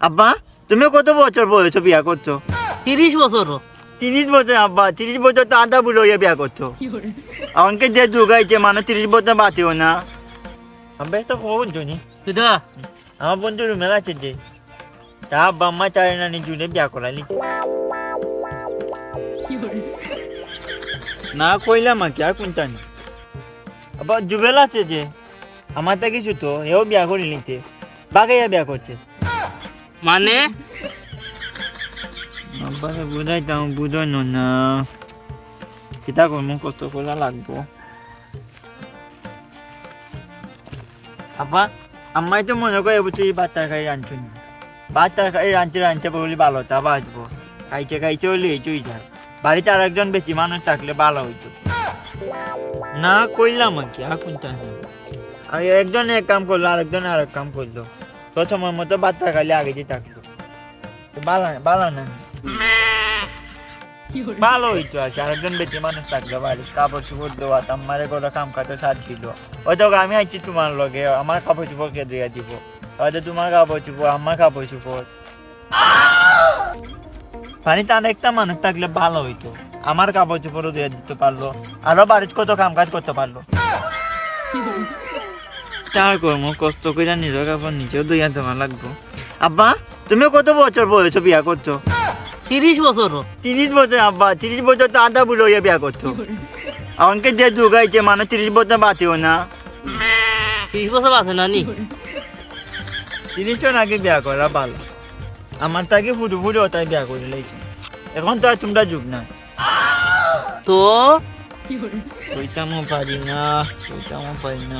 আব্বা তুমি কত বছর বয়স বিয়া করছ? তিরিশ বছর। তিরিশ বছর আব্বা তিরিশ বছর তো আধা বুড়ো হয়ে বিয়া করছ। আমাকে যে যুগাইছে মানে তিরিশ বছর বাঁচেও না। আব্বা একটা খবর জনি কিটা আমার বন্ধু রুমে আছে যে তা আব্বা আম্মা চায় না নিজে বিয়া করালি। না কইলাম আর কি আর কোনটা না? আবার জুবেল আছে যে আমার তা কিছু তো এও বিয়া করে নিতে বাগাইয়া বিয়া করছে। মানে? আব্বারে না কষ্ট লাগবো। তো মনে করে রাঁধতে রাঁধতে বলি ভালো তা বাঁচবো খাইতে খাইতে হলে এইটুই যায় বাড়িতে আর একজন বেশি মানুষ থাকলে ভালো হইতো। না কইলাম আর কি, আর কোনটা আর একজন এক কাম করল, আরেকজন আর এক কাম করল। সময় মতো ভাত তরকারি আগে দিয়ে থাকল তো ভালো ভালো না। ভালো হইতো আরেকজন মানুষ থাকল বাড়ি কাপড় চোপড় দেওয়া আমার করে কাম কাজে সাথ দিল। হয়তো আমি আইছি তোমার লগে আমার কাপড় চোপড় কে দিয়ে দিব? হয়তো তোমার কাপড় চোপড় আমার কাপড় চোপড় তার একটা মানুষ থাকলে ভালো হইতো আমার কাপড় চোপড়ও দিয়ে দিতে পারল আরও বাড়ির কত কাম কাজ করতে পারল। চার কর্ম কষ্ট করে নিজের কাপড় নিজেও দুইয়া তোমার লাগবো। আব্বা তুমি কত বছর বয়স বিয়া করছ? তিরিশ বছর। তিরিশ বছর আব্বা তিরিশ বছর তো আধা বুড়ো হয়ে বিয়া করছ। আমাকে যে যুগাইছে মানে তিরিশ বছর বাঁচেও না। তিরিশ বছর আছে না নি? তিরিশ জন আগে বিয়া করা ভালো। আমার তাকে ফুটু ফুটু তাই বিয়া করে লাইছে। এখন তো আর তোমরা যুগ না। তো? কইতামও পারি না কইতামও পারি না।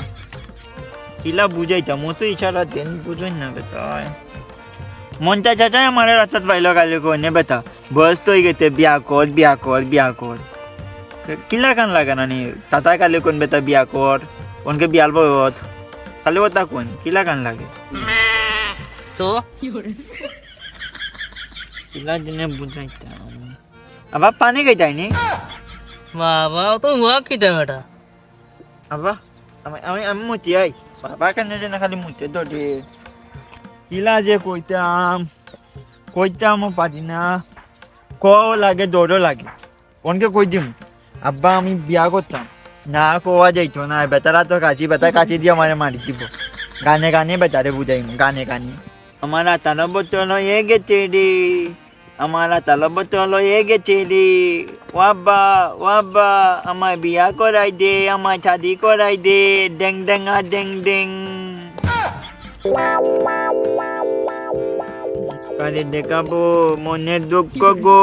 কিলা বুঝাইতাম তো ইশারা দেন বুঝুন না বেটা মনটা চাচাই আমার রাস্তাত পাইলো কালি কইনে বেটা বয়স তো গেছে বিয়া কর বিয়া কর বিয়া কর কিলা কান লাগে না নি তাতা কালি কোন বেটা বিয়া কর কোনকে বিয়াল বয়ত কালি ওটা কোন কিলা কান লাগে তো কিলা দিনে বুঝাইতাম আবার পানি খাইতাই নি বাবা তো হুয়া কিটা বেটা আবা আমি আমি আমি মুতি আই বাবা কেন যেন খালি মুতে ধরে। কিলা যে কইতাম কইতাম পারি না। ক লাগে দৌড়ও লাগে। কোনকে কই দিম? আব্বা, আমি বিয়া করতাম। না কোয়া যাইতো না। বেতারা তো কাছি বেতা কাছি দিয়ে আমার মারি দিব। গানে গানে বেতারে বুঝাইম, গানে গানে। আমার আতালো বোতল হয়ে গেছে রে। আমার আতালো বোতল হয়ে গেছে রে ওয়াব্বা ওয়াব্বা আমার বিয়া করাই দে আমার শাদি করাই দে ডেং ডেং আর ডেং ডেং কালে দেখাবো মনের দুঃখ গো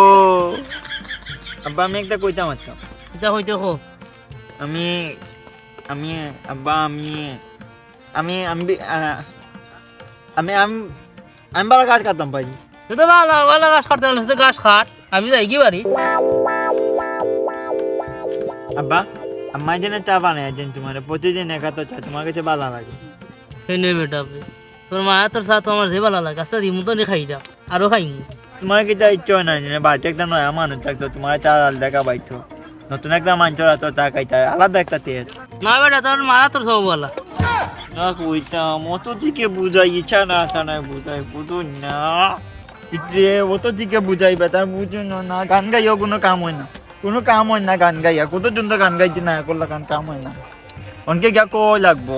আব্বা আমি একটা কইতাম আচ্ছা কিটা হইতে হো আমি আমি আব্বা আমি আমি আমি আমি আমি আমি বাবা কাজ করতাম পারি সেটা ভালো ভালো গাছ কাটতে গাছ কাট। আমি যাই কি পারি আব্বা আম্মা যেন চা বানায় দেন তোমার প্রতিদিন একা তো চা তোমার কাছে ভালো লাগে। নে বেটা। তোর মা তোর সাথে তো আমার যে ভালো লাগে আস্তে দিমু তো খাই যা আরও খাইমু তোমার কি তা ইচ্ছা না যে বাড়িতে একটা নয়া মানুষ থাকতো তোমার চা দেখা পাইতো। নতুন একটা রাতো তা খাইতে আলাদা একটা তেজ না বেটা তোর মা তোর সব না কইতাম অত দিকে বুঝাই ইচ্ছা না আসা না বুঝাই বুঝুন না। ইত্রে অত দিকে বুঝাই বেটা বুঝুন না গান গাইও কোনো কাম হয় না কোনো কাম হয় না গান গাইয়া কত জন তো গান গাইতে না করলে গান কাম হয় না অনকে গিয়া কো লাগবো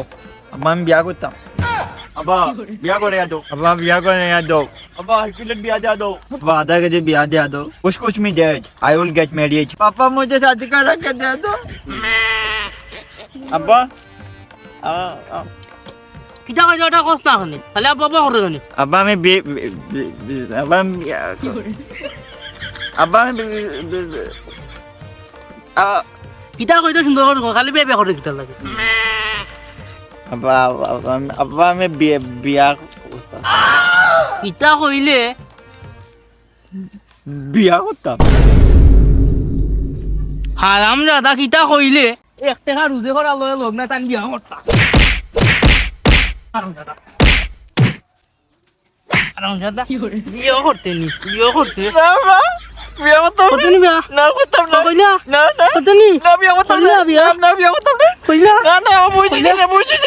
আব্বা আমি বিয়া করতাম আব্বা বিয়া করে দাও আব্বা বিয়া করে দাও আব্বা এক প্লেট বিয়া दे दो আব্বা आधा केजी बिया दे दो कुछ कुछ me date I will get marriage पापा मुझे शादी करा के दे दो अब्बा आ, आ, কিটা কইতে ওটা কষ্ট না খালি খালি আব্বা করে জানি আব্বা আমি আব্বা আমি আব্বা আমি কিটা কইতে সুন্দর করে খালি বিয়া বিয়া করে কিটা লাগে। আব্বা আব্বা আমি- বিয়ে- বিয়া করতাম কিটা কইলে? বিয়া করতাম হারাম দাদা কিটা কইলে? এক টাকা রুজে করা লয়ে লগ না তান বিয়া করতা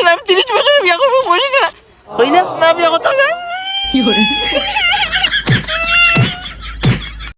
আমি তিরিশ বছর বিয়া করব হয়েছে না। করতাম না? বিয়া করতাম না।